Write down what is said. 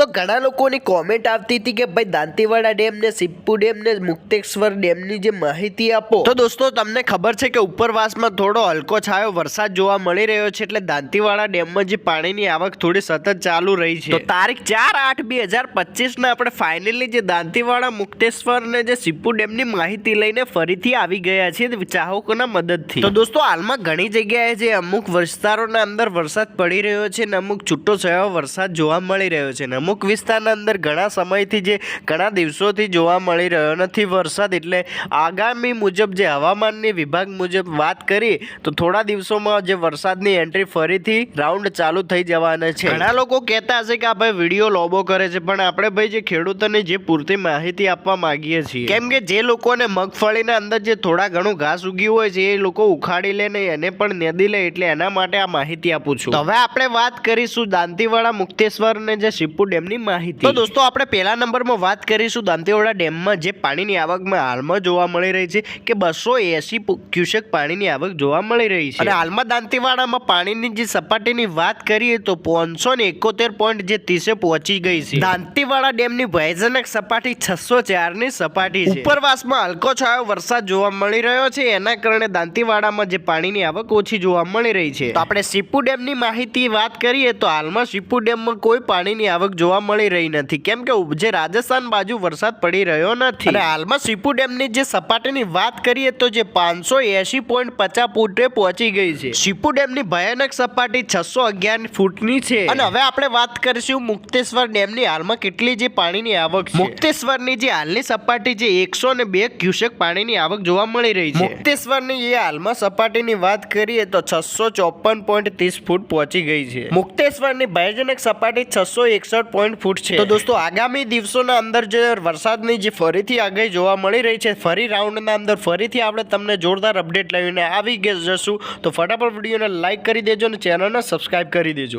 તો ઘણા લોકોની કોમેન્ટ આવતી હતી કે ભાઈ દાંતીવાડા ડેમ ને સિપ્પુ ડેમ ને મુક્તેશ્વર ડેમની જે માહિતી આપો. તો દોસ્તો તમને ખબર છે કે ઉપરવાસમાં થોડો હલકો છાયો વરસાદ જોવા મળી રહ્યો છે એટલે દાંતીવાડા ડેમમાં જે પાણીની આવક થોડી સતત ચાલુ રહી છે. તો તારીખ ચાર આઠ બે હજાર પચીસના આપણે ફાઇનલી જે દાંતીવાડા મુક્તેશ્વર ને જે સિપ્પુ ડેમની માહિતી લઈને ફરીથી આવી ગયા છે ચાહકોના મદદથી. તો દોસ્તો હાલમાં ઘણી જગ્યાએ જે અમુક વિસ્તારોના અંદર વરસાદ પડી રહ્યો છે ને અમુક છૂટો છવાયો વરસાદ જોવા મળી રહ્યો છે ને અમુક વિસ્તારના અંદર ઘણા સમયથી જે, ઘણા દિવસોથી જોવા મળી રહ્યો નથી વરસાદ એટલે આગામી મુજબ જે હવામાનની વિભાગ મુજબ વાત કરી, તો થોડા દિવસોમાં જે વરસાદની એન્ટ્રી ફરીથી રાઉન્ડ ચાલુ થઈ જવાના છે. ઘણા લોકો કહેતા હશે કે આ ભાઈ વીડિયો લોબો કરે છે, પણ આપણે ભાઈ જે ખેડૂતોને જે પૂરતી માહિતી આપવા માંગીએ છીએ, કેમ કે જે લોકોને મગફળીના અંદર જે થોડા ઘણું ઘાસ ઉગ્યું હોય છે, એ લોકો ઉખાડી લે ને એને પણ નેદી લે એટલે એના માટે આ માહિતી આપું છું. હવે આપણે વાત કરીશું દાંતીવાડા મુક્તેશ્વર ને જે શિવપુર ડેમની માહિતી. તો દોસ્તો આપણે પહેલા નંબરમાં વાત કરીશું દાંતીવાડા ડેમમાં જે પાણીની આવકમાં હાલમાં જોવા મળી રહી છે કે બસો એસી ક્યુસેક પાણીની આવક જોવા મળી રહી છે. અને હાલમાં દાંતીવાડામાં પાણીની જે સપાટીની વાત કરીએ તો પાંચસો ને એકોતેર પોઈન્ટ જે ત્રીસે પહોંચી ગઈ છે. દાંતીવાડા ડેમની ભયજનક સપાટી છસો ચારની સપાટી છે. ઉપરવાસમાં હલકો છાયો વરસાદ જોવા મળી રહ્યો છે. એના કારણે દાંતીવાડામાં જે પાણીની આવક ઓછી જોવા મળી રહી છે. તો આપણે સીપુ ડેમની માહિતી વાત કરીએ તો હાલમાં સીપુ ડેમમાં કોઈ પાણીની આવક જોવા મળી રહી નથી. કેમ કે જે રાજસ્થાન બાજુ વરસાદ પડી રહ્યો નથી. અને હાલમાં સીપુ ડેમની જે સપાટીની વાત કરીએ તો જે પાંચસો એસી પોઈન્ટ પચાસ ફૂટે પહોંચી ગઈ છે. સીપુ ડેમની ભયાનક સપાટી છસો અગિયાર ફૂટની છે. અને હવે આપણે વાત કરીશું મુક્તેશ્વર ડેમની હાલમાં કેટલી જે પાણીની આવક છે. મુક્તેશ્વરની જે હાલની સપાટી જે એકસો ને બે ક્યુસેક પાણીની આવક જોવા મળી રહી છે. મુક્તેશ્વરની જે હાલમાં સપાટીની વાત કરીએ તો છસો ચોપન પોઈન્ટ ત્રીસ ફૂટ પહોંચી ગઈ છે. મુક્તેશ્વરની ભયજનક સપાટી છસો એકસઠ પોઈન્ટ ફૂટ છે. તો દોસ્તો, આગામી દિવસોના અંદર જે વરસાદની જે ફરીથી આગાહી જોવા મળી રહી છે, ફરી રાઉન્ડના અંદર ફરીથી આપણે તમને જોરદાર અપડેટ લઈને આવી જશું. તો ફટાફટ વિડીયોને લાઇક કરી દેજો અને ચેનલને સબસ્ક્રાઈબ કરી દેજો.